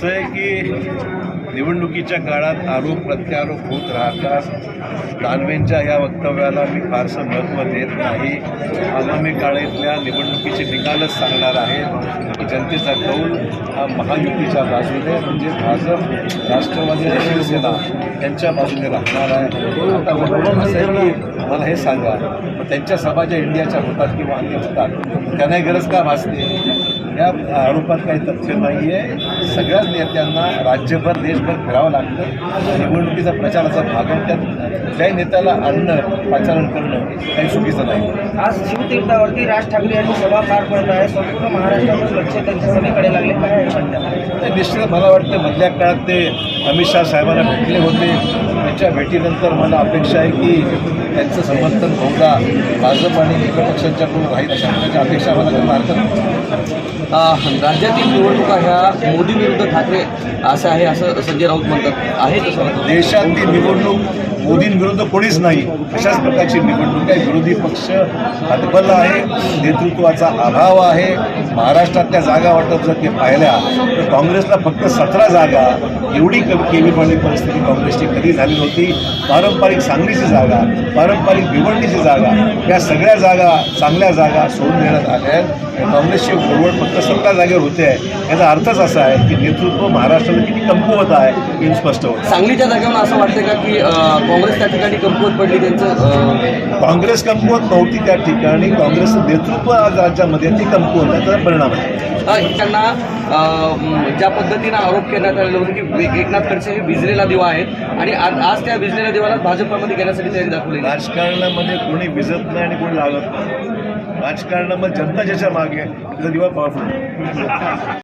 consegue निवडणुकीच्या काळात आरोप प्रत्यारोप होत राहतात दानवेंच्या या वक्तव्याला मी फारसं महत्त्व देत नाही. आगामी काळातल्या निवडणुकीचे निकालच सांगणार आहे. की जनतेचा कौल हा महायुतीच्या बाजूने म्हणजे भाजप राष्ट्रवादी शिवसेना यांच्या बाजूने राहणार आहे. आता असं आहे की मला हे सांगा मग त्यांच्या सभा ज्या इंडियाच्या होतात किंवा अन्य होतात त्यांनाही गरज का भासते? या आरोपात काही तथ्य नाही आहे सगळ्याच नेत्यांना राज्यभर देशभर फिरावं लागतं. निवडणुकीचा प्रचाराचा भाग आहे. त्यात कुठल्याही नेत्याला आणणं पाचारण करणं काही चुकीचं नाही. आज शिवतीर्थावरती राज ठाकरे यांची सभा पार पडत आहे. संपूर्ण महाराष्ट्रातून लक्ष त्यांच्या सभेकडे लागले. काय निश्चित मला वाटतं मधल्या काळात ते अमित शहा साहेबांना भेटले होते. त्यांच्या भेटीनंतर मला अपेक्षा आहे की त्यांचं समर्थन बहुधा भाजप आणि मित्र पक्षांच्याकडून राहील अशा प्रकारची अपेक्षा मला करणं हरकत राज्यातील निवडणुका ह्या मोदी विरुद्ध ठाकरे असं आहे असं संजय राऊत म्हणतात. आहे तसं देशातली निवडणूक मोदींविरुद्ध कोणीच नाही. अशाच प्रकारची निवडणूक आहे. विरोधी पक्ष हतबल आहे. नेतृत्वाचा अभाव आहे. महाराष्ट्रातल्या जागा वाटप जर ते पाहिल्या तर काँग्रेसला फक्त सतरा जागा एवढी कमी केवीपणी परिस्थिती काँग्रेसची कधी झाली होती पारंपरिक सांगलीची जागा पारंपरिक भिवंडीची जागा या सगळ्या जागा चांगल्या जागा सोडून देण्यात आल्या आहेत. काँग्रेसची गोडवड फक्त सतरा जागेवर होते आहे. याचा अर्थच असा आहे की नेतृत्व महाराष्ट्राला किती कमकुवत आहे हे स्पष्ट होतं सांगलीच्या जागेवर असं वाटतं का की काँग्रेस त्या ठिकाणी कमकुवत पडली त्यांचं? काँग्रेस कमकुवत नव्हती त्या ठिकाणी. काँग्रेसचं नेतृत्व आज राज्यामध्ये ती कमकुवत आहे. त्याचा परिणाम आहे. त्यांना ज्या पद्धतीनं आरोप करण्यात आलेला होता की एकनाथ खडसे हे भिजलेला दिवा आहेत आणि आज आज त्या भिजलेल्या दिवाला भाजपमध्ये घेण्यासाठी तयारी दाखवली राजकारणामध्ये कोणी विजत नाही आणि कोणी लागत नाही. राजकारणामध्ये जनता ज्याच्या मागे त्याचा दिवा पॉवरफुल